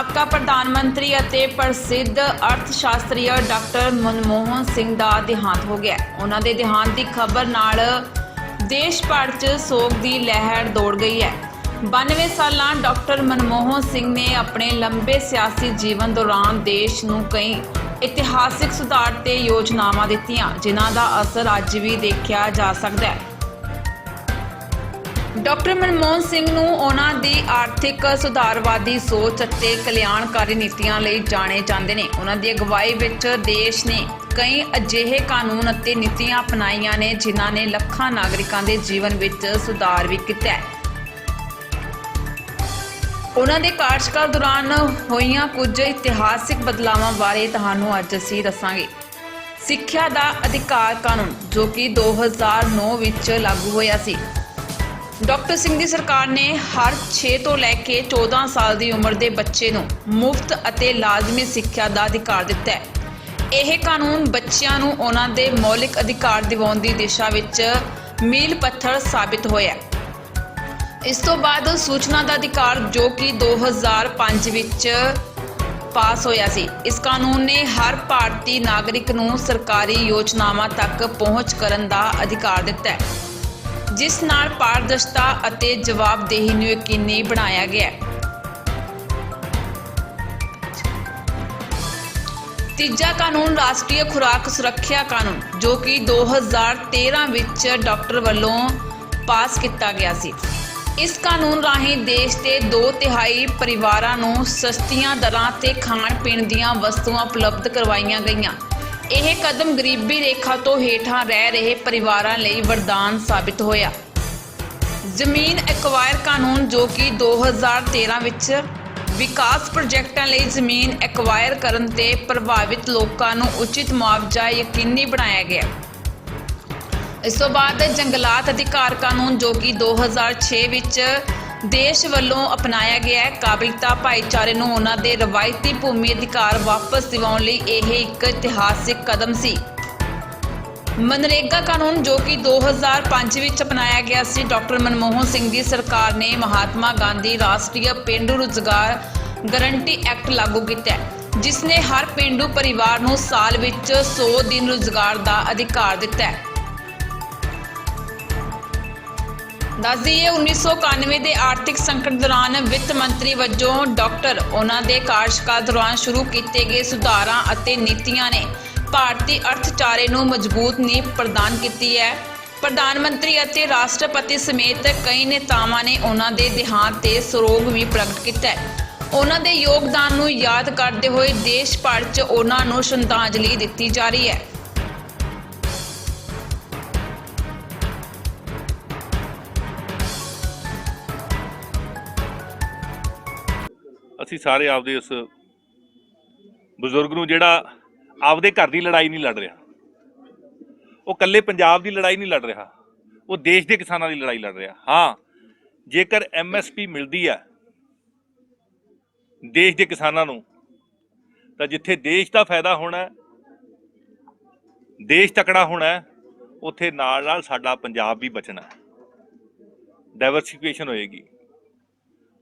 ਸਾਬਕਾ ਪ੍ਰਧਾਨ ਮੰਤਰੀ ਅਤੇ ਪ੍ਰਸਿੱਧ ਅਰਥਸ਼ਾਸਤਰੀ ਡਾਕਟਰ ਮਨਮੋਹਨ ਸਿੰਘ ਦਾ ਦੇਹਾਂਤ ਹੋ ਗਿਆ ਉਹਨਾਂ ਦੇ ਦੇਹਾਂਤ ਦੀ ਖਬਰ ਨਾਲ ਦੇਸ਼ ਭਰ 'ਚ ਸੋਗ ਦੀ ਲਹਿਰ ਦੌੜ ਗਈ ਹੈ। 92 ਸਾਲਾਂ ਡਾਕਟਰ ਮਨਮੋਹਨ ਸਿੰਘ ਨੇ ਆਪਣੇ ਲੰਬੇ ਸਿਆਸੀ ਜੀਵਨ ਦੌਰਾਨ ਦੇਸ਼ ਨੂੰ ਕਈ ਇਤਿਹਾਸਿਕ ਸੁਧਾਰ ਤੇ ਯੋਜਨਾਵਾਂ ਦਿੱਤੀਆਂ, ਜਿਨ੍ਹਾਂ ਦਾ ਅਸਰ ਅੱਜ ਵੀ ਦੇਖਿਆ ਜਾ ਸਕਦਾ ਹੈ। ਡਾਕਟਰ ਮਨਮੋਹਨ ਸਿੰਘ ਨੂੰ ਉਹਨਾਂ ਦੀ ਆਰਥਿਕ ਸੁਧਾਰਵਾਦੀ ਸੋਚ ਅਤੇ ਕਲਿਆਣਕਾਰੀ ਨੀਤੀਆਂ ਲਈ ਜਾਣੇ ਜਾਂਦੇ ਨੇ। ਉਹਨਾਂ ਦੀ ਅਗਵਾਈ ਵਿੱਚ ਦੇਸ਼ ਨੇ ਕਈ ਅਜਿਹੇ ਕਾਨੂੰਨ ਅਤੇ ਨੀਤੀਆਂ ਅਪਣਾਈਆਂ ਨੇ ਜਿਨ੍ਹਾਂ ਨੇ ਲੱਖਾਂ ਨਾਗਰਿਕਾਂ ਦੇ ਜੀਵਨ ਵਿੱਚ ਸੁਧਾਰ ਵੀ ਕੀਤਾ ਹੈ। ਉਹਨਾਂ ਦੇ ਕਾਰਜਕਾਲ ਦੌਰਾਨ ਹੋਈਆਂ ਕੁਝ ਇਤਿਹਾਸਿਕ ਬਦਲਾਵਾਂ ਬਾਰੇ ਤੁਹਾਨੂੰ ਅੱਜ ਅਸੀਂ ਦੱਸਾਂਗੇ। ਸਿੱਖਿਆ ਦਾ ਅਧਿਕਾਰ ਕਾਨੂੰਨ, ਜੋ ਕਿ 2009 ਵਿੱਚ ਲਾਗੂ ਹੋਇਆ ਸੀ। ਡਾਕਟਰ ਸਿੰਘ ਦੀ ਸਰਕਾਰ ਨੇ ਹਰ 6 ਤੋਂ ਲੈ ਕੇ 14 ਸਾਲ ਦੀ ਉਮਰ ਦੇ ਬੱਚੇ ਨੂੰ ਮੁਫਤ ਅਤੇ ਲਾਜ਼ਮੀ ਸਿੱਖਿਆ ਦਾ ਅਧਿਕਾਰ ਦਿੱਤਾ ਹੈ। ਇਹ ਕਾਨੂੰਨ ਬੱਚਿਆਂ ਨੂੰ ਉਹਨਾਂ ਦੇ ਮੌਲਿਕ ਅਧਿਕਾਰ ਦਿਵਾਉਣ ਦੀ ਦਿਸ਼ਾ ਵਿੱਚ ਮੀਲ ਪੱਥਰ ਸਾਬਿਤ ਹੋਇਆ ਇਸ ਤੋਂ ਬਾਅਦ ਸੂਚਨਾ ਦਾ ਅਧਿਕਾਰ ਜੋ ਕਿ 2005 ਵਿੱਚ ਪਾਸ ਹੋਇਆ ਸੀ, ਇਸ ਕਾਨੂੰਨ ਨੇ ਹਰ ਭਾਰਤੀ ਨਾਗਰਿਕ ਨੂੰ ਸਰਕਾਰੀ ਯੋਜਨਾਵਾਂ ਤੱਕ ਪਹੁੰਚ ਕਰਨ ਦਾ ਅਧਿਕਾਰ ਦਿੱਤਾ ਹੈ। ਜਿਸ ਨਾਲ ਪਾਰਦਰਸ਼ਤਾ ਅਤੇ ਜਵਾਬਦੇਹੀ ਨੂੰ ਯਕੀਨੀ ਬਣਾਇਆ ਗਿਆ ਹੈ। ਤੀਜਾ ਕਾਨੂੰਨ, ਰਾਸ਼ਟਰੀ ਖੁਰਾਕ ਸੁਰੱਖਿਆ ਕਾਨੂੰਨ, ਜੋ ਕਿ 2013 ਵਿੱਚ ਡਾਕਟਰ ਵੱਲੋਂ ਪਾਸ ਕੀਤਾ ਗਿਆ ਸੀ। ਇਸ ਕਾਨੂੰਨ ਰਾਹੀਂ ਦੇਸ਼ ਦੇ 2 ਤਿਹਾਈ ਪਰਿਵਾਰਾਂ ਨੂੰ ਸਸਤੀਆਂ ਦਰਾਂ ਤੇ ਖਾਣ ਪੀਣ ਦੀਆਂ ਵਸਤੂਆਂ ਉਪਲਬਧ ਕਰਵਾਈਆਂ ਗਈਆਂ। ਇਹ ਕਦਮ ਗਰੀਬੀ ਰੇਖਾ ਤੋਂ ਹੇਠਾਂ ਰਹਿ ਰਹੇ ਪਰਿਵਾਰਾਂ ਲਈ ਵਰਦਾਨ ਸਾਬਿਤ ਹੋਇਆ। ਜ਼ਮੀਨ ਐਕਵਾਇਰ ਕਾਨੂੰਨ ਜੋ ਕਿ 2013 ਵਿੱਚ ਵਿਕਾਸ ਪ੍ਰੋਜੈਕਟਾਂ ਲਈ ਜ਼ਮੀਨ ਐਕਵਾਇਰ ਕਰਨ ਤੇ ਪ੍ਰਭਾਵਿਤ ਲੋਕਾਂ ਨੂੰ ਉਚਿਤ ਮੁਆਵਜ਼ਾ ਯਕੀਨੀ ਬਣਾਇਆ ਗਿਆ। ਇਸ ਤੋਂ ਬਾਅਦ ਜੰਗਲਾਤ ਅਧਿਕਾਰ ਕਾਨੂੰਨ ਜੋ ਕਿ 2006 ਵਿੱਚ ਦੇਸ਼ ਵੱਲੋਂ ਅਪਣਾਇਆ ਗਿਆ ਹੈ। ਕਾਬਿਲਤਾ ਭਾਈਚਾਰੇ ਨੂੰ ਉਹਨਾਂ ਦੇ ਰਵਾਇਤੀ ਭੂਮੀ ਅਧਿਕਾਰ ਵਾਪਸ ਦਿਵਾਉਣ ਲਈ ਇਹ ਇੱਕ ਇਤਿਹਾਸਿਕ ਕਦਮ ਸੀ। ਮਨਰੇਗਾ ਕਾਨੂੰਨ, ਜੋ ਕਿ 2005 ਵਿੱਚ ਅਪਣਾਇਆ ਗਿਆ ਸੀ, ਡਾਕਟਰ ਮਨਮੋਹਨ ਸਿੰਘ ਦੀ ਸਰਕਾਰ ਨੇ ਮਹਾਤਮਾ ਗਾਂਧੀ ਰਾਸ਼ਟਰੀ ਪੇਂਡੂ ਰੁਜ਼ਗਾਰ ਗਰੰਟੀ ਐਕਟ ਲਾਗੂ ਕੀਤਾ ਜਿਸ ਨੇ ਹਰ ਪੇਂਡੂ ਪਰਿਵਾਰ ਨੂੰ ਸਾਲ ਵਿੱਚ 100 ਦਿਨ ਰੁਜ਼ਗਾਰ ਦਾ ਅਧਿਕਾਰ ਦਿੱਤਾ ਹੈ। ਦੱਸ ਦਈਏ 1991 ਦੇ ਆਰਥਿਕ ਸੰਕਟ ਦੌਰਾਨ ਵਿੱਤ ਮੰਤਰੀ ਵਜੋਂ ਡਾਕਟਰ ਉਹਨਾਂ ਦੇ ਕਾਰਜਕਾਲ ਦੌਰਾਨ ਸ਼ੁਰੂ ਕੀਤੇ ਗਏ ਸੁਧਾਰਾਂ ਅਤੇ ਨੀਤੀਆਂ ਨੇ ਭਾਰਤੀ ਅਰਥਚਾਰੇ ਨੂੰ ਮਜ਼ਬੂਤ ਨੀਂਹ ਪ੍ਰਦਾਨ ਕੀਤੀ ਹੈ। ਪ੍ਰਧਾਨ ਮੰਤਰੀ ਅਤੇ ਰਾਸ਼ਟਰਪਤੀ ਸਮੇਤ ਕਈ ਨੇਤਾਵਾਂ ਨੇ ਉਹਨਾਂ ਦੇ ਦੇਹਾਂਤ ਤੇ ਸਰੋਗ ਵੀ ਪ੍ਰਗਟ ਕੀਤਾ ਹੈ। ਉਹਨਾਂ ਦੇ ਯੋਗਦਾਨ ਨੂੰ ਯਾਦ ਕਰਦੇ ਹੋਏ ਦੇਸ਼ ਭਰ 'ਚ ਉਹਨਾਂ ਨੂੰ ਸ਼ਰਧਾਂਜਲੀ ਦਿੱਤੀ ਜਾ ਰਹੀ ਹੈ। ਅਸੀਂ ਸਾਰੇ ਆਪਦੇ ਉਸ ਬਜ਼ੁਰਗ ਨੂੰ ਜਿਹੜਾ ਆਪਦੇ ਘਰ ਦੀ ਲੜਾਈ ਨਹੀਂ ਲੜ ਰਿਹਾ। ਉਹ ਇਕੱਲੇ ਪੰਜਾਬ ਦੀ ਲੜਾਈ ਨਹੀਂ ਲੜ ਰਿਹਾ। ਉਹ ਦੇਸ਼ ਦੇ ਕਿਸਾਨਾਂ ਦੀ ਲੜਾਈ ਲੜ ਰਿਹਾ। ਹਾਂ, ਜੇਕਰ ਐਮਐਸਪੀ ਮਿਲਦੀ ਹੈ ਦੇਸ਼ ਦੇ ਕਿਸਾਨਾਂ ਨੂੰ, ਤਾਂ ਜਿੱਥੇ ਦੇਸ਼ ਦਾ ਫਾਇਦਾ ਹੋਣਾ ਦੇਸ਼ ਤਕੜਾ ਹੋਣਾ ਉੱਥੇ ਨਾਲ ਨਾਲ ਸਾਡਾ ਪੰਜਾਬ ਵੀ ਬਚਣਾ ਹੈ। ਡਾਈਵਰਸਿਫਿਕੇਸ਼ਨ ਹੋਏਗੀ।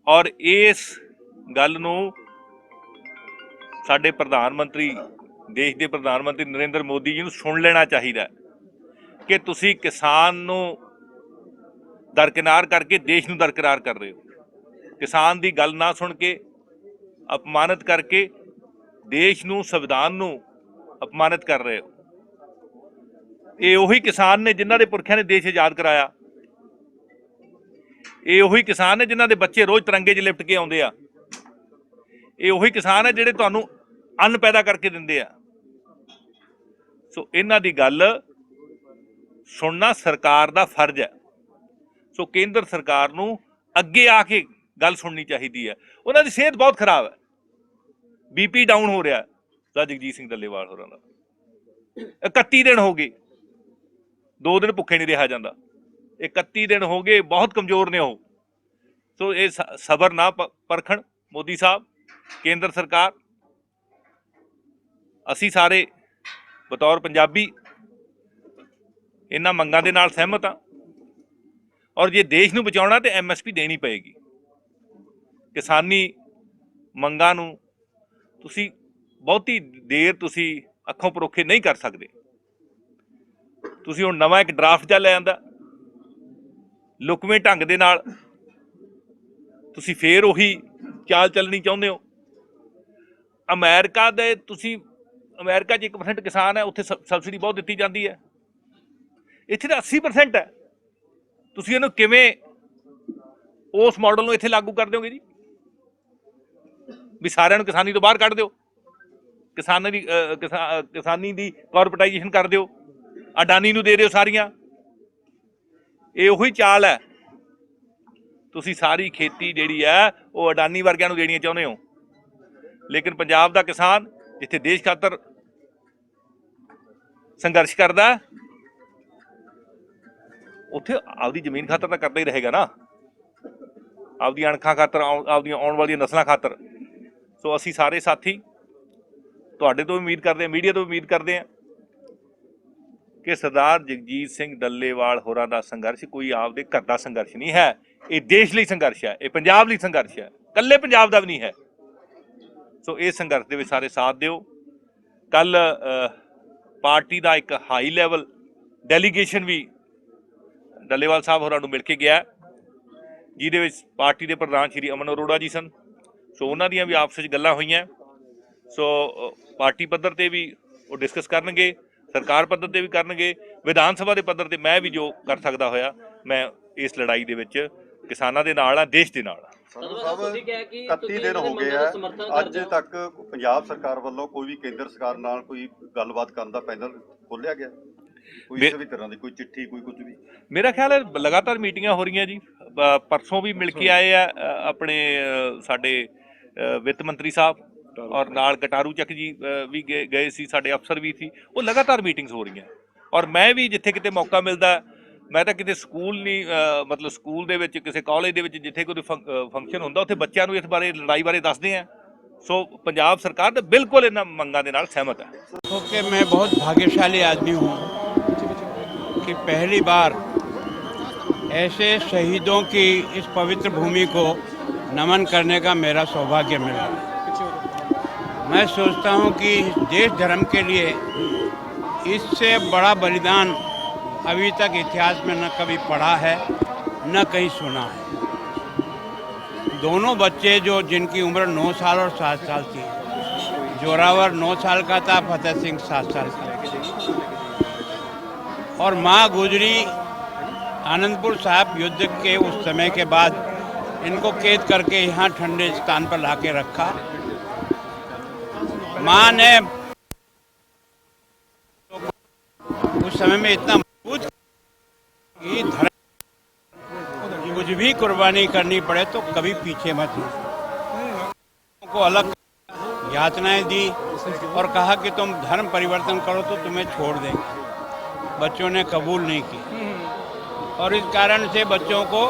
ਔਰ ਇਸ ਗੱਲ ਨੂੰ ਸਾਡੇ ਪ੍ਰਧਾਨ ਮੰਤਰੀ, ਦੇਸ਼ ਦੇ ਪ੍ਰਧਾਨ ਮੰਤਰੀ ਨਰਿੰਦਰ ਮੋਦੀ ਜੀ ਨੂੰ ਸੁਣ ਲੈਣਾ ਚਾਹੀਦਾ ਕਿ ਤੁਸੀਂ ਕਿਸਾਨ ਨੂੰ ਦਰਕਿਨਾਰ ਕਰਕੇ ਦੇਸ਼ ਨੂੰ ਦਰਕਿਨਾਰ ਕਰ ਰਹੇ ਹੋ। ਕਿਸਾਨ ਦੀ ਗੱਲ ਨਾ ਸੁਣ ਕੇ, ਅਪਮਾਨਿਤ ਕਰਕੇ ਦੇਸ਼ ਨੂੰ, ਸੰਵਿਧਾਨ ਨੂੰ ਅਪਮਾਨਿਤ ਕਰ ਰਹੇ ਹੋ। ਇਹ ਉਹੀ ਕਿਸਾਨ ਨੇ ਜਿਨ੍ਹਾਂ ਦੇ ਪੁਰਖਿਆਂ ਨੇ ਦੇਸ਼ ਆਜ਼ਾਦ ਕਰਾਇਆ। ਇਹ ਉਹੀ ਕਿਸਾਨ ਨੇ ਜਿਨ੍ਹਾਂ ਦੇ ਬੱਚੇ ਰੋਜ਼ ਤਿਰੰਗੇ 'ਚ ਲਿਪਟ ਕੇ ਆਉਂਦੇ ਆ। ਇਹ ਉਹੀ ਕਿਸਾਨ ਹੈ ਜਿਹੜੇ ਤੁਹਾਨੂੰ ਅੰਨ ਪੈਦਾ ਕਰਕੇ ਦਿੰਦੇ ਆ। ਸੋ ਇਹਨਾਂ ਦੀ ਗੱਲ ਸੁਣਨਾ ਸਰਕਾਰ ਦਾ ਫਰਜ਼ ਹੈ। ਸੋ ਕੇਂਦਰ ਸਰਕਾਰ ਨੂੰ ਅੱਗੇ ਆ ਕੇ ਗੱਲ ਸੁਣਨੀ ਚਾਹੀਦੀ ਹੈ। ਉਹਨਾਂ ਦੀ ਸਿਹਤ ਬਹੁਤ ਖਰਾਬ ਹੈ। ਬੀਪੀ ਡਾਊਨ ਹੋ ਰਿਹਾ। ਹੈ ਜਗਜੀਤ ਸਿੰਘ ਦੱਲੇਵਾਲ ਹੋਰਾਂ ਦਾ। 31 ਦਿਨ ਹੋ ਗਏ। ਦੋ ਦਿਨ ਭੁੱਖੇ ਨਹੀਂ ਰਿਹਾ ਜਾਂਦਾ। 31 ਦਿਨ ਹੋ ਗਏ। ਬਹੁਤ ਕਮਜ਼ੋਰ ਨੇ ਉਹ। ਸੋ ਇਹ ਸ- ਸਬਰ ਨਾ ਪ- ਪਰਖਣ। ਮੋਦੀ ਸਾਹਿਬ ਕੇਂਦਰ ਸਰਕਾਰ, ਅਸੀਂ ਸਾਰੇ ਬਤੌਰ ਪੰਜਾਬੀ ਇਹਨਾਂ ਮੰਗਾਂ ਦੇ ਨਾਲ ਸਹਿਮਤ ਆ ਔਰ ਜੇ ਦੇਸ਼ ਨੂੰ ਬਚਾਉਣਾ ਤੇ ਐਮਐਸਪੀ ਦੇਣੀ ਪਏਗੀ। ਕਿਸਾਨੀ ਮੰਗਾਂ ਨੂੰ ਤੁਸੀਂ ਬਹੁਤੀ ਦੇਰ ਤੁਸੀਂ ਅੱਖੋਂ ਪਰੋਖੇ ਨਹੀਂ ਕਰ ਸਕਦੇ। ਤੁਸੀਂ ਹੁਣ ਨਵਾਂ ਇੱਕ ਡਰਾਫਟ ਜਾਂ ਲੈ ਆਂਦਾ। ਲੁਕਵੇਂ ਢੰਗ ਦੇ ਨਾਲ ਤੁਸੀਂ ਫੇਰ ਉਹੀ ਚਾਲ ਚੱਲਣੀ ਚਾਹੁੰਦੇ ਹੋ। ਅਮਰੀਕਾ ਦੇ ਤੁਸੀਂ, ਅਮਰੀਕਾ 'ਚ 1% ਕਿਸਾਨ ਹੈ, ਉੱਥੇ ਸਬ- ਸਬਸਿਡੀ ਬਹੁਤ ਦਿੱਤੀ ਜਾਂਦੀ ਹੈ। ਇੱਥੇ ਤਾਂ 80% ਹੈ। ਤੁਸੀਂ ਇਹਨੂੰ ਕਿਵੇਂ ਉਸ ਮਾਡਲ ਨੂੰ ਇੱਥੇ ਲਾਗੂ ਕਰ ਦਿਓਗੇ ਜੀ? ਵੀ ਸਾਰਿਆਂ ਨੂੰ ਕਿਸਾਨੀ ਤੋਂ ਬਾਹਰ ਕੱਢ ਦਿਓ। ਕਿਸਾਨਾਂ ਦੀ ਕਿਸਾਨੀ ਦੀ ਕਾਰਪੋਰੇਟਾਈਜੇਸ਼ਨ ਕਰ ਦਿਓ। ਅਡਾਨੀ ਨੂੰ ਦੇ ਦਿਓ ਸਾਰੀਆਂ। ਇਹ ਉਹੀ ਚਾਲ ਹੈ। ਤੁਸੀਂ ਸਾਰੀ ਖੇਤੀ ਜਿਹੜੀ ਹੈ, ਉਹ ਅਡਾਨੀ ਵਰਗਿਆਂ ਨੂੰ ਦੇਣੀਆਂ ਚਾਹੁੰਦੇ ਹੋ। ਲੇਕਿਨ ਪੰਜਾਬ ਦਾ ਕਿਸਾਨ ਜਿੱਥੇ ਦੇਸ਼ ਖਾਤਰ ਸੰਘਰਸ਼ ਕਰਦਾ ਉੱਥੇ ਆਪਦੀ ਜ਼ਮੀਨ ਖਾਤਰ ਤਾਂ ਕਰਦਾ ਹੀ ਰਹੇਗਾ ਨਾ। ਆਪਦੀਆਂ ਅਣਖਾਂ ਖਾਤਰ ਆਪਦੀਆਂ ਆਉਣ ਵਾਲੀਆਂ ਨਸਲਾਂ ਖਾਤਰ। ਸੋ ਅਸੀਂ ਸਾਰੇ ਸਾਥੀ ਤੁਹਾਡੇ ਤੋਂ ਉਮੀਦ ਕਰਦੇ ਹਾਂ, ਮੀਡੀਆ ਤੋਂ ਉਮੀਦ ਕਰਦੇ ਹਾਂ ਕਿ ਸਰਦਾਰ ਜਗਜੀਤ ਸਿੰਘ ਡੱਲੇਵਾਲ ਹੋਰਾਂ ਦਾ ਸੰਘਰਸ਼ ਕੋਈ ਆਪਦੇ ਘਰ ਦਾ ਸੰਘਰਸ਼ ਨਹੀਂ ਹੈ। ਇਹ ਦੇਸ਼ ਲਈ ਸੰਘਰਸ਼ ਹੈ, ਇਹ ਪੰਜਾਬ ਲਈ ਸੰਘਰਸ਼ ਹੈ। ਕੱਲੇ ਪੰਜਾਬ ਦਾ ਵੀ ਨਹੀਂ ਹੈ। ਸੋ ਇਹ ਸੰਘਰਸ਼ ਦੇ ਵਿੱਚ ਸਾਰੇ ਸਾਥ ਦਿਓ। ਕੱਲ ਪਾਰਟੀ ਦਾ ਇੱਕ ਹਾਈ ਲੈਵਲ ਡੈਲੀਗੇਸ਼ਨ ਵੀ ਡੱਲੇਵਾਲ ਸਾਹਿਬ ਹੋਰਾਂ ਨੂੰ ਮਿਲ ਕੇ ਗਿਆ। ਜਿਹਦੇ ਵਿੱਚ ਪਾਰਟੀ ਦੇ ਪ੍ਰਧਾਨ ਸ਼੍ਰੀ ਅਮਨ ਅਰੋੜਾ ਜੀ ਸਨ। ਸੋ ਉਹਨਾਂ ਦੀਆਂ ਵੀ ਆਪਸ ਵਿੱਚ ਗੱਲਾਂ ਹੋਈਆਂ। ਸੋ ਪਾਰਟੀ ਪੱਧਰ ਤੇ ਵੀ ਉਹ ਡਿਸਕਸ ਕਰਨਗੇ, ਸਰਕਾਰ ਪੱਧਰ ਤੇ ਵੀ ਕਰਨਗੇ। ਵਿਧਾਨ ਸਭਾ ਦੇ ਪੱਧਰ ਤੇ ਮੈਂ ਵੀ ਜੋ ਕਰ ਸਕਦਾ ਹੋਇਆ, ਮੈਂ ਇਸ ਲੜਾਈ ਦੇ ਵਿੱਚ ਕਿਸਾਨਾਂ ਦੇ ਨਾਲ ਆ ਦੇਸ਼ ਦੇ ਨਾਲ ਆ ਤੁਸੀਂ ਕਿਹਾ ਕਿ 31 ਤੁਸੀਂ ਦਿਨ ਹੋ ਗਏ ਆ। ਅੱਜ। ਤੱਕ ਪੰਜਾਬ ਸਰਕਾਰ ਵੱਲੋਂ ਕੋਈ ਵੀ ਕੇਂਦਰ ਸਰਕਾਰ ਨਾਲ ਕੋਈ ਗੱਲਬਾਤ ਕਰਨ ਦਾ ਪੈਨਲ ਖੋਲਿਆ ਗਿਆ? ਕੋਈ ਕਿਸੇ ਵੀ ਤਰ੍ਹਾਂ ਦੀ ਕੋਈ ਚਿੱਠੀ ਕੋਈ ਕੁਝ ਵੀ? ਮੇਰਾ ਖਿਆਲ ਹੈ ਲਗਾਤਾਰ ਮੀਟਿੰਗਾਂ ਹੋ ਰਹੀਆਂ ਜੀ। ਪਰਸੋਂ ਵੀ ਮਿਲ ਕੇ ਆਏ ਆ ਆਪਣੇ ਸਾਡੇ ਵਿੱਤ ਮੰਤਰੀ ਸਾਹਿਬ ਔਰ ਨਾਲ ਗਟਾਰੂ ਚੱਕ ਜੀ ਵੀ ਗਏ ਸੀ ਸਾਡੇ ਅਫਸਰ ਵੀ ਸੀ। ਉਹ ਲਗਾਤਾਰ ਮੀਟਿੰਗਸ ਹੋ ਰਹੀਆਂ। ਔਰ ਮੈਂ ਵੀ ਜਿੱਥੇ ਕਿਤੇ ਮੌਕਾ ਮਿਲਦਾ ਮੈਂ ਤਾਂ ਕਿਤੇ ਸਕੂਲ ਨਹੀਂ ਅ, ਮਤਲਬ ਸਕੂਲ ਦੇ ਵਿੱਚ ਕਿਸੇ ਕਾਲਜ ਦੇ ਵਿੱਚ ਜਿੱਥੇ ਕੋਈ ਫੰਕਸ਼ਨ ਹੁੰਦਾ ਉੱਥੇ ਬੱਚਿਆਂ ਨੂੰ ਇਸ ਬਾਰੇ ਲੜਾਈ ਬਾਰੇ ਦੱਸਦੇ ਆ ਸੋ ਪੰਜਾਬ ਸਰਕਾਰ ਤਾਂ ਬਿਲਕੁਲ ਇਹਨਾਂ ਮੰਗਾਂ ਦੇ ਨਾਲ ਸਹਿਮਤ ਹੈ कि मैं बहुत भाग्यशाली आदमी हूँ कि पहली बार ऐसे शहीदों की इस पवित्र भूमि को नमन करने का मेरा सौभाग्य मिला मैं सोचता हूँ कि देश धर्म के लिए इससे बड़ा बलिदान अभी तक इतिहास में न कभी पढ़ा है, न कहीं सुना है। दोनों बच्चे जो, जिनकी उम्र 9 साल और 7 साल थी, जोरावर नौ साल का था, फतेह सिंह सात साल का। और माँ गुजरी आनंदपुर साहब युद्ध के उस समय के बाद इनको कैद करके यहाँ ठंडे स्थान पर लाके रखा। माँ ने उस समय में इतना मज़बूत कि धर्म कुछ भी कुर्बानी करनी पड़े तो कभी पीछे मत को अलग यातनाएँ दी और कहा कि तुम धर्म परिवर्तन करो तो तुम्हें छोड़ देंगे। बच्चों ने कबूल नहीं की और इस कारण से बच्चों को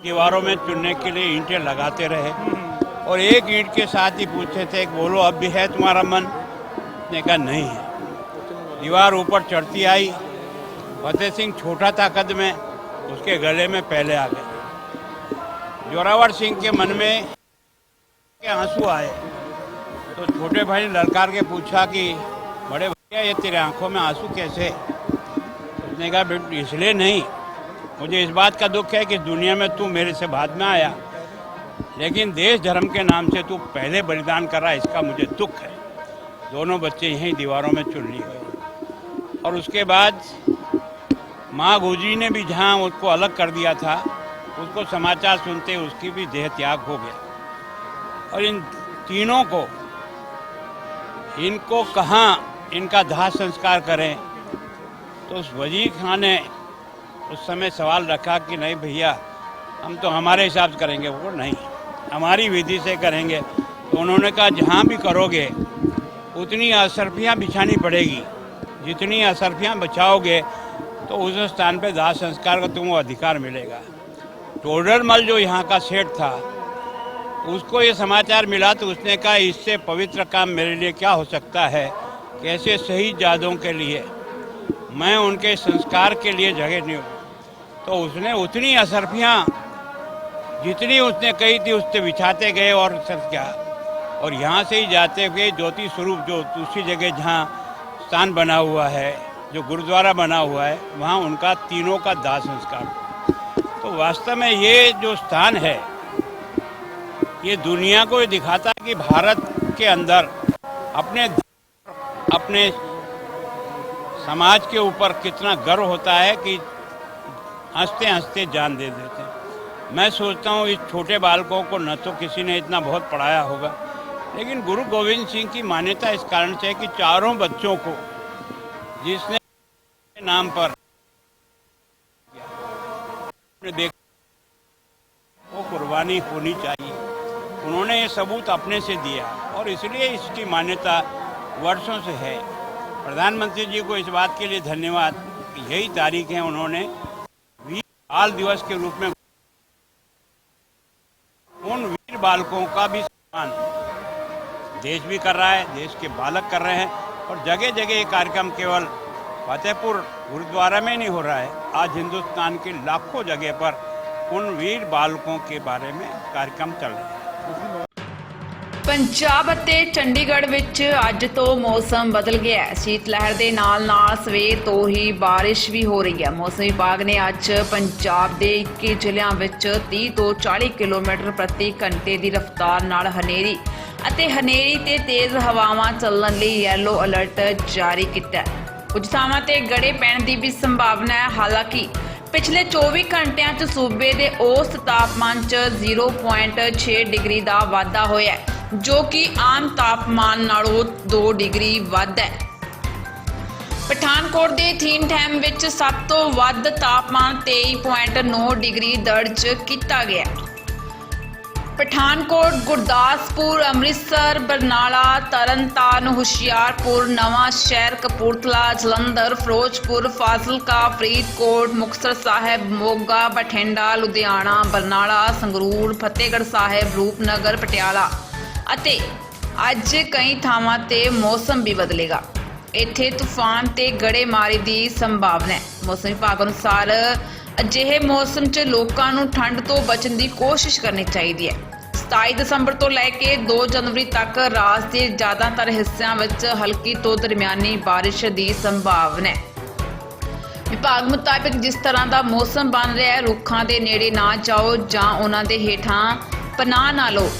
दीवारों में चुनने के लिए ईंटें लगाते रहे। और एक ईंट के साथ ही पूछते थे, बोलो, अब भी है तुम्हारा मन? ने कहा, नहीं है। दीवार ऊपर चढ़ती आई। फतेह सिंह छोटा था कद में उसके गले में पहले आ गए। जोरावर सिंह के मन में के आँसू आए। तो छोटे भाई ने ललकार के पूछा कि, बड़े भैया, ये तेरे आँखों में आँसू कैसे? उसने कहा इसलिए नहीं। मुझे इस बात का दुख है कि दुनिया में तू मेरे से बाद में आया। लेकिन देश धर्म के नाम से तू पहले बलिदान कर रहा है इसका मुझे दुख है। दोनों बच्चे यहीं दीवारों में चुन लिए गए। और उसके बाद माँ गोजी ने भी जहाँ उसको अलग कर दिया था, उसको समाचार सुनते उसकी भी देह त्याग हो गया। और इन तीनों को, इनको कहाँ इनका दाह संस्कार करें तो उस वज़ीर खान ने उस समय सवाल रखा कि नहीं भैया, हम तो हमारे हिसाब से करेंगे, वो नहीं, हमारी विधि से करेंगे। तो उन्होंने कहा, जहाँ भी करोगे, उतनी असरफियाँ बिछानी पड़ेगी। जितनी असरफियाँ बचाओगे तो उस स्थान पे दाह संस्कार का तुमको अधिकार मिलेगा। टोडरमल जो यहाँ का सेठ था, उसको ये समाचार मिला तो उसने कहा, इससे पवित्र काम मेरे लिए क्या हो सकता है? कैसे शहीद जादों के लिए? मैं उनके संस्कार के लिए जगह नहीं हूँ। तो उसने उतनी असरफियाँ, जितनी उसने कही थी, उससे बिछाते गए और सब क्या। और यहाँ से ही जाते हुए ज्योति स्वरूप जो दूसरी जगह जहाँ स्थान बना हुआ है, जो गुरुद्वारा बना हुआ है, वहाँ उनका तीनों का दाह संस्कार तो वास्तव में ये जो स्थान है, ये दुनिया को ये दिखाता है कि भारत के अंदर अपने अपने समाज के ऊपर कितना गर्व होता है कि हँसते हँसते जान दे देते मैं सोचता हूँ इस छोटे बालकों को न तो किसी ने इतना बहुत पढ़ाया होगा। लेकिन गुरु गोविंद सिंह की मान्यता इस कारण से है कि चारों बच्चों को जिसने नाम पर देखा वो कुर्बानी होनी चाहिए। उन्होंने ये सबूत अपने से दिया और इसलिए इसकी मान्यता वर्षों से है। प्रधानमंत्री जी को इस बात के लिए धन्यवाद यही तारीख है। उन्होंने वीर बाल दिवस के रूप में उन वीर बालकों का भी सम्मान देश भी कर रहा है देश के बालक कर रहे हैं और जगह जगह ये कार्यक्रम केवल फतेहपुर गुरुद्वारा में नहीं हो रहा है आज हिंदुस्तान के लाखों जगह पर उन वीर बालकों के बारे में कार्यक्रम चल रहे हैं ਪੰਜਾਬ ਅਤੇ ਚੰਡੀਗੜ੍ਹ ਵਿੱਚ ਅੱਜ ਤੋਂ ਮੌਸਮ ਬਦਲ ਗਿਆ ਹੈ ਸ਼ੀਤ ਲਹਿਰ ਦੇ ਨਾਲ-ਨਾਲ ਸਵੇਰ ਤੋਂ ਹੀ ਬਾਰਿਸ਼ ਵੀ ਹੋ ਰਹੀ ਹੈ ਮੌਸਮ ਵਿਭਾਗ ਨੇ ਅੱਜ ਪੰਜਾਬ ਦੇ 21 ਜ਼ਿਲ੍ਹਿਆਂ ਵਿੱਚ 30 ਤੋਂ 40 ਕਿਲੋਮੀਟਰ ਪ੍ਰਤੀ ਘੰਟੇ ਦੀ ਰਫ਼ਤਾਰ ਨਾਲ ਹਨੇਰੀ ਅਤੇ ਹਨੇਰੀ ਤੇ ਤੇਜ਼ ਹਵਾਵਾਂ ਚੱਲਣ ਲਈ ਯੈਲੋ ਅਲਰਟ ਜਾਰੀ ਕੀਤਾ ਹੈ। ਕੁਝ ਥਾਵਾਂ ਤੇ ਗੜੇ ਪੈਣ ਦੀ ਵੀ ਸੰਭਾਵਨਾ ਹੈ। ਹਾਲਾਂਕਿ, ਪਿਛਲੇ 24 ਘੰਟਿਆਂ 'ਚ ਸੂਬੇ ਦੇ ਔਸਤ ਤਾਪਮਾਨ 'ਚ 0.6 ਡਿਗਰੀ ਦਾ ਵਾਧਾ ਹੋਇਆ ਹੈ, ਜੋ ਕਿ ਆਮ ਤਾਪਮਾਨ ਨਾਲੋਂ 2 ਡਿਗਰੀ ਵੱਧ ਹੈ। ਪਠਾਨਕੋਟ ਦੇ ਥੀਨਟੈਮ ਵਿੱਚ ਸਭ ਤੋਂ ਵੱਧ ਤਾਪਮਾਨ 23.9 ਡਿਗਰੀ ਦਰਜ ਕੀਤਾ ਗਿਆ ਪਠਾਨਕੋਟ, ਗੁਰਦਾਸਪੁਰ, ਅੰਮ੍ਰਿਤਸਰ, ਬਰਨਾਲਾ, ਤਰਨਤਾਰਨ, ਹੁਸ਼ਿਆਰਪੁਰ, ਨਵਾਂ ਸ਼ਹਿਰ, ਕਪੂਰਥਲਾ, ਜਲੰਧਰ, ਫਿਰੋਜ਼ਪੁਰ, ਫਾਜ਼ਿਲਕਾ, ਫਰੀਦਕੋਟ, ਮੁਕਤਸਰ ਸਾਹਿਬ, ਮੋਗਾ, ਬਠਿੰਡਾ, ਲੁਧਿਆਣਾ, ਬਰਨਾਲਾ, ਸੰਗਰੂਰ, ਫਤਿਹਗੜ੍ਹ ਸਾਹਿਬ, ਰੂਪਨਗਰ, ਪਟਿਆਲਾ। ਅਤੇ ਅੱਜ ਕਈ ਥਾਵਾਂ ਤੇ ਮੌਸਮ ਵੀ ਬਦਲੇਗਾ। ਇੱਥੇ ਤੂਫਾਨ ਤੇ ਗੜੇਮਾਰੀ ਦੀ ਸੰਭਾਵਨਾ ਹੈ। ਮੌਸਮ ਵਿਭਾਗ ਅਨੁਸਾਰ ਅਜਿਹੇ ਮੌਸਮ 'ਚ ਲੋਕਾਂ ਨੂੰ ਠੰਡ ਤੋਂ ਬਚਣ ਦੀ ਕੋਸ਼ਿਸ਼ ਕਰਨੀ ਚਾਹੀਦੀ ਹੈ। 27 ਦਸੰਬਰ ਤੋਂ ਲੈ ਕੇ 2 ਜਨਵਰੀ ਤੱਕ ਰਾਜ ਦੇ ਜ਼ਿਆਦਾਤਰ ਹਿੱਸਿਆਂ ਵਿੱਚ ਹਲਕੀ ਤੋਂ ਦਰਮਿਆਨੀ ਬਾਰਿਸ਼ ਦੀ ਸੰਭਾਵਨਾ ਹੈ। ਵਿਭਾਗ ਮੁਤਾਬਕ ਜਿਸ ਤਰ੍ਹਾਂ ਦਾ ਮੌਸਮ ਬਣ ਰਿਹਾ ਹੈ, ਰੁੱਖਾਂ ਦੇ ਨੇੜੇ ਨਾ ਜਾਓ ਜਾਂ ਉਹਨਾਂ ਦੇ ਹੇਠਾਂ ਪਨਾਹ ਨਾ ਲਓ।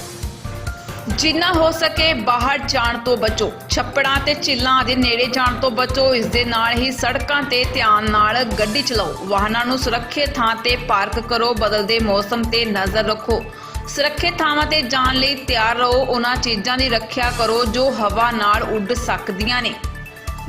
ਜਿੰਨਾ ਹੋ ਸਕੇ ਬਾਹਰ ਜਾਣ ਤੋਂ ਬਚੋ। ਛੱਪੜਾਂ ਤੇ ਝੀਲਾਂ ਦੇ ਨੇੜੇ ਜਾਣ ਤੋਂ ਬਚੋ। ਇਸ ਦੇ ਨਾਲ ਹੀ ਸੜਕਾਂ ਤੇ ਧਿਆਨ ਨਾਲ ਗੱਡੀ ਚਲਾਓ। ਵਾਹਨਾਂ ਨੂੰ ਸੁਰੱਖਿਅਤ ਥਾਂ ਤੇ ਪਾਰਕ ਕਰੋ। ਬਦਲਦੇ ਮੌਸਮ ਤੇ ਨਜ਼ਰ ਰੱਖੋ। ਸੁਰੱਖਿਅਤ ਥਾਵਾਂ ਤੇ ਜਾਣ ਲਈ ਤਿਆਰ ਰਹੋ। ਉਹਨਾਂ ਚੀਜ਼ਾਂ ਦੀ ਰੱਖਿਆ ਕਰੋ ਜੋ ਹਵਾ ਨਾਲ ਉੱਡ ਸਕਦੀਆਂ ਨੇ।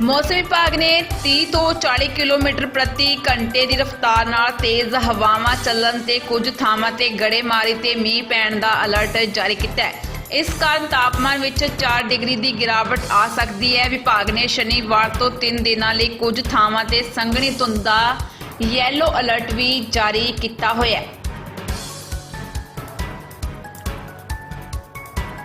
ਮੌਸਮ ਵਿਭਾਗ ਨੇ 30 ਤੋਂ 40 ਕਿਲੋਮੀਟਰ ਪ੍ਰਤੀ ਘੰਟੇ ਦੀ ਰਫ਼ਤਾਰ ਨਾਲ ਤੇਜ਼ ਹਵਾਵਾਂ ਚੱਲਣ ਤੇ ਕੁਝ ਥਾਵਾਂ ਤੇ ਗੜੇਮਾਰੀ ਤੇ ਮੀਂਹ ਪੈਣ ਦਾ ਅਲਰਟ ਜਾਰੀ ਕੀਤਾ ਹੈ। ਇਸ ਕਾਰਨ ਤਾਪਮਾਨ ਵਿੱਚ 4 ਡਿਗਰੀ ਦੀ ਗਿਰਾਵਟ ਆ ਸਕਦੀ ਹੈ। ਵਿਭਾਗ ਨੇ ਸ਼ਨੀਵਾਰ ਤੋਂ 3 ਦਿਨਾਂ ਲਈ ਕੁਝ ਥਾਵਾਂ ਤੇ ਸੰਘਣੀ ਧੁੰਦ ਦਾ ਯੈਲੋ ਅਲਰਟ ਵੀ ਜਾਰੀ ਕੀਤਾ ਹੋਇਆ ਹੈ।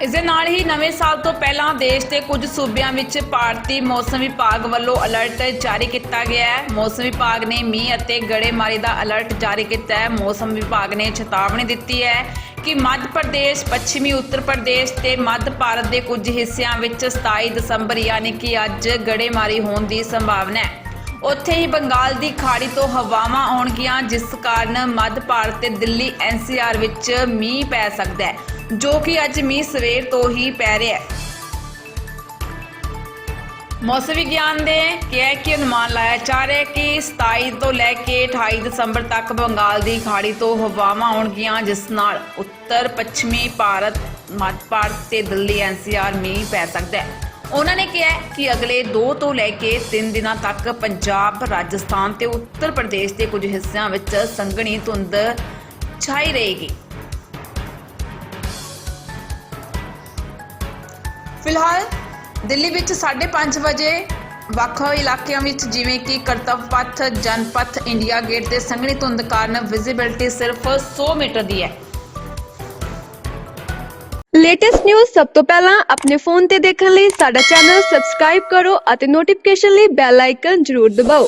ਇਸ ਦੇ ਨਾਲ ਹੀ ਨਵੇਂ ਸਾਲ ਤੋਂ ਪਹਿਲਾਂ ਦੇਸ਼ ਦੇ ਕੁਝ ਸੂਬਿਆਂ ਵਿੱਚ ਭਾਰਤੀ ਮੌਸਮ ਵਿਭਾਗ ਵੱਲੋਂ ਅਲਰਟ ਜਾਰੀ ਕੀਤਾ ਗਿਆ ਹੈ। ਮੌਸਮ ਵਿਭਾਗ ਨੇ ਮੀਂਹ ਅਤੇ ਗੜੇਮਾਰੀ ਦਾ ਅਲਰਟ ਜਾਰੀ ਕੀਤਾ ਹੈ। ਮੌਸਮ ਵਿਭਾਗ ਨੇ ਚੇਤਾਵਨੀ ਦਿੱਤੀ ਹੈ ਕਿ ਮੱਧ ਪ੍ਰਦੇਸ਼, ਪੱਛਮੀ ਉੱਤਰ ਪ੍ਰਦੇਸ਼ ਤੇ ਮੱਧ ਭਾਰਤ ਦੇ ਕੁਝ ਹਿੱਸਿਆਂ ਵਿੱਚ 27 ਦਸੰਬਰ ਯਾਨੀ ਕਿ ਅੱਜ ਗੜੇਮਾਰੀ ਹੋਣ ਦੀ ਸੰਭਾਵਨਾ ਹੈ। ਉੱਥੇ ਹੀ ਬੰਗਾਲ ਦੀ ਖਾੜੀ ਤੋਂ ਹਵਾਵਾਂ ਆਉਣਗੀਆਂ, ਜਿਸ ਕਾਰਨ ਮੱਧ ਭਾਰਤ ਤੇ ਦਿੱਲੀ ਐਨਸੀਆਰ ਵਿੱਚ ਮੀਂਹ ਪੈ ਸਕਦਾ ਹੈ, ਜੋ ਕਿ ਅੱਜ ਮੀਂਹ ਸਵੇਰ ਤੋਂ ਹੀ ਪੈ ਰਿਹਾ ਹੈ। ਮੌਸਮ ਵਿਗਿਆਨ ਦੇ ਕਿਹਾ ਕਿ ਅਨੁਮਾਨ ਲਾਇਆ ਜਾ ਰਿਹਾ ਹੈ ਕਿ 27 ਤੋਂ ਲੈ ਕੇ 28 ਦਸੰਬਰ ਤੱਕ ਬੰਗਾਲ ਦੀ ਖਾੜੀ ਤੋਂ ਹਵਾਵਾਂ ਆਉਣਗੀਆਂ, ਜਿਸ ਨਾਲ ਉੱਤਰ ਪੱਛਮੀ ਭਾਰਤ, ਮੱਧ ਭਾਰਤ ਤੇ ਦਿੱਲੀ ਐਨਸੀਆਰ ਮੀਂਹ ਪੈ ਸਕਦਾ ਹੈ। ਉਹਨਾਂ ਨੇ ਕਿਹਾ ਕਿ ਅਗਲੇ 2 ਤੋਂ ਲੈ ਕੇ 3 ਦਿਨਾਂ ਤੱਕ ਪੰਜਾਬ, ਰਾਜਸਥਾਨ ਤੇ ਉੱਤਰ ਪ੍ਰਦੇਸ਼ ਦੇ ਕੁਝ ਹਿੱਸਿਆਂ ਵਿੱਚ ਸੰਘਣੀ ਧੁੰਦ ਛਾਈ ਰਹੇਗੀ। ਫਿਲਹਾਲ ਦਿੱਲੀ ਵਿੱਚ 5:30 ਵਜੇ ਵੱਖ ਇਲਾਕਿਆਂ ਵਿੱਚ ਜਿਵੇਂ ਕਿ ਕਰਤਵ ਪਥ ਜਨਪਥ, ਇੰਡੀਆ ਗੇਟ ਤੇ ਸੰਘਣੀ ਧੁੰਦ ਕਾਰਨ ਵਿਜ਼ਿਬਿਲਟੀ ਸਿਰਫ 100 ਮੀਟਰ ਦੀ ਹੈ। ਲੇਟੈਸਟ ਨਿਊਜ਼ ਸਭ ਤੋਂ ਪਹਿਲਾਂ ਆਪਣੇ ਫੋਨ ਤੇ ਦੇਖਣ ਲਈ ਸਾਡਾ ਚੈਨਲ ਸਬਸਕ੍ਰਾਈਬ ਕਰੋ ਅਤੇ ਨੋਟੀਫਿਕੇਸ਼ਨ ਲਈ ਬੈਲ ਆਈਕਨ ਜ਼ਰੂਰ ਦਬਾਓ।